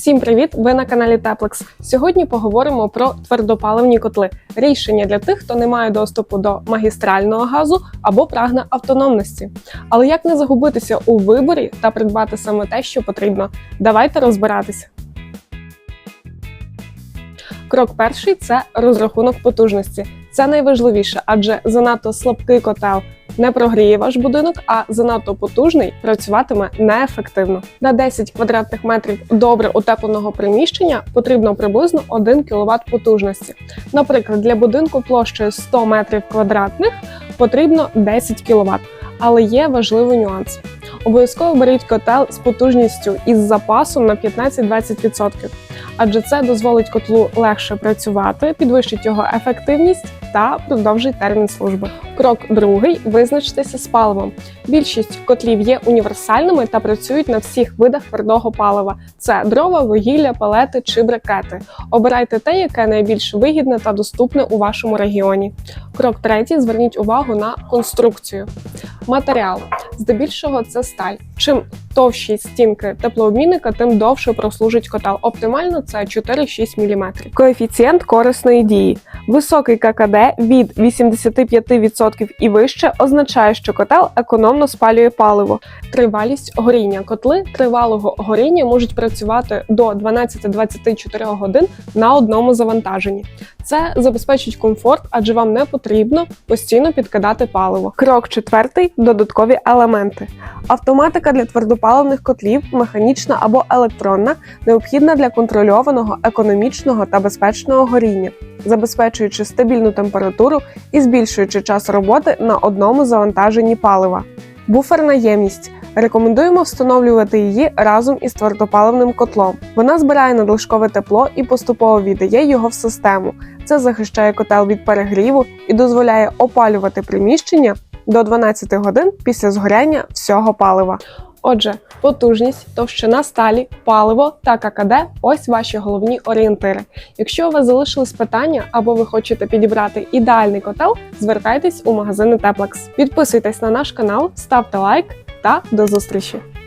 Всім привіт! Ви на каналі Теплекс. Сьогодні поговоримо про твердопаливні котли рішення для тих, хто не має доступу до магістрального газу або прагне автономності. Але як не загубитися у виборі та придбати саме те, що потрібно? Давайте розбиратися. Крок перший це розрахунок потужності. Це найважливіше, адже занадто слабкий котел не прогріє ваш будинок, а занадто потужний працюватиме неефективно. На 10 квадратних метрів добре утепленого приміщення потрібно приблизно 1 кВт потужності. Наприклад, для будинку площею 100 метрів квадратних потрібно 10 кВт. Але є важливий нюанс. Обов'язково беріть котел з потужністю із запасом на 15-20%, адже це дозволить котлу легше працювати, підвищить його ефективність та продовжить термін служби. Крок другий визначтеся з паливом. Більшість котлів є універсальними та працюють на всіх видах твердого палива: це дрова, вугілля, палети чи брикети. Обирайте те, яке найбільш вигідне та доступне у вашому регіоні. Крок третій зверніть увагу на конструкцію. Матеріал здебільшого це сталь. Чим товщі стінки теплообмінника, тим довше прослужить котел. Оптимально це 4-6 мм. Коефіцієнт корисної дії. Високий ККД від 85% і вище означає, що котел економно спалює паливо. Тривалість горіння. Котли тривалого горіння можуть працювати до 12-24 годин на одному завантаженні. Це забезпечить комфорт, адже вам не потрібно постійно підкидати паливо. Крок четвертий додаткові елементи. Автоматика для твердопаливних котлів, механічна або електронна, необхідна для контрольованого, економічного та безпечного горіння, забезпечуючи стабільну температуру і збільшуючи час роботи на одному завантаженні палива. Буферна ємність. Рекомендуємо встановлювати її разом із твердопаливним котлом. Вона збирає надлишкове тепло і поступово віддає його в систему. Це захищає котел від перегріву і дозволяє опалювати приміщення до 12 годин після згоряння всього палива. Отже, потужність, товщина сталі, паливо та ККД ось ваші головні орієнтири. Якщо у вас залишились питання або ви хочете підібрати ідеальний котел, звертайтесь у магазини Теплекс. Підписуйтесь на наш канал, ставте лайк та до зустрічі!